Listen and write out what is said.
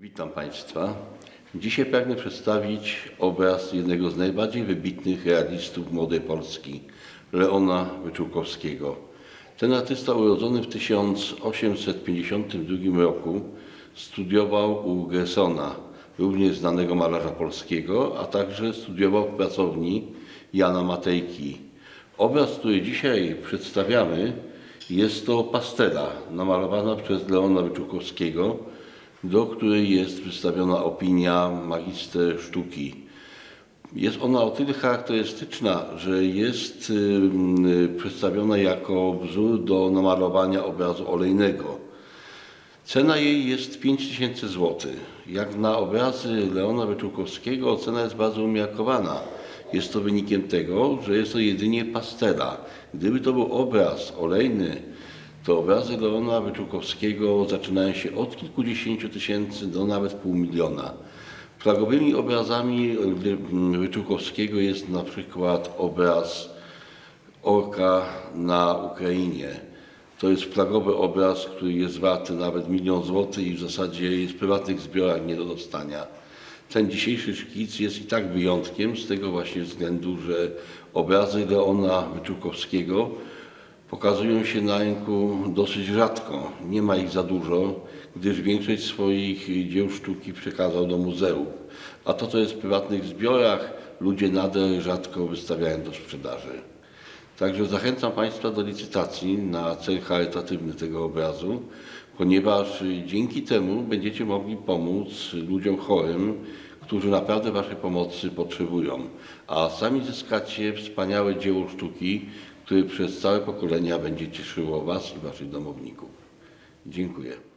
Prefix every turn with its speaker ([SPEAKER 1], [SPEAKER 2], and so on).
[SPEAKER 1] Witam Państwa. Dzisiaj pragnę przedstawić obraz jednego z najbardziej wybitnych realistów młodej Polski, Leona Wyczółkowskiego. Ten artysta urodzony w 1852 roku studiował u Gressona, również znanego malarza polskiego, a także studiował w pracowni Jana Matejki. Obraz, który dzisiaj przedstawiamy, jest to pastela namalowana przez Leona Wyczółkowskiego, do której jest wystawiona opinia magister sztuki. Jest ona o tyle charakterystyczna, że jest przedstawiona jako wzór do namalowania obrazu olejnego. Cena jej jest 5000 zł. Jak na obrazy Leona Wyczółkowskiego cena jest bardzo umiarkowana. Jest to wynikiem tego, że jest to jedynie pastela. Gdyby to był obraz olejny, to obrazy Leona Wyczółkowskiego zaczynają się od kilkudziesięciu tysięcy do nawet pół miliona. Flagowymi obrazami Wyczółkowskiego jest na przykład obraz Orka na Ukrainie. To jest flagowy obraz, który jest warty nawet milion złotych i w zasadzie jest w prywatnych zbiorach nie do dostania. Ten dzisiejszy szkic jest i tak wyjątkiem z tego właśnie względu, że obrazy Leona Wyczółkowskiego pokazują się na rynku dosyć rzadko. Nie ma ich za dużo, gdyż większość swoich dzieł sztuki przekazał do muzeów. A to, co jest w prywatnych zbiorach, ludzie nader rzadko wystawiają do sprzedaży. Także zachęcam Państwa do licytacji na cel charytatywny tego obrazu, ponieważ dzięki temu będziecie mogli pomóc ludziom chorym, którzy naprawdę Waszej pomocy potrzebują, a sami zyskacie wspaniałe dzieło sztuki, które przez całe pokolenia będzie cieszyło Was i Waszych domowników. Dziękuję.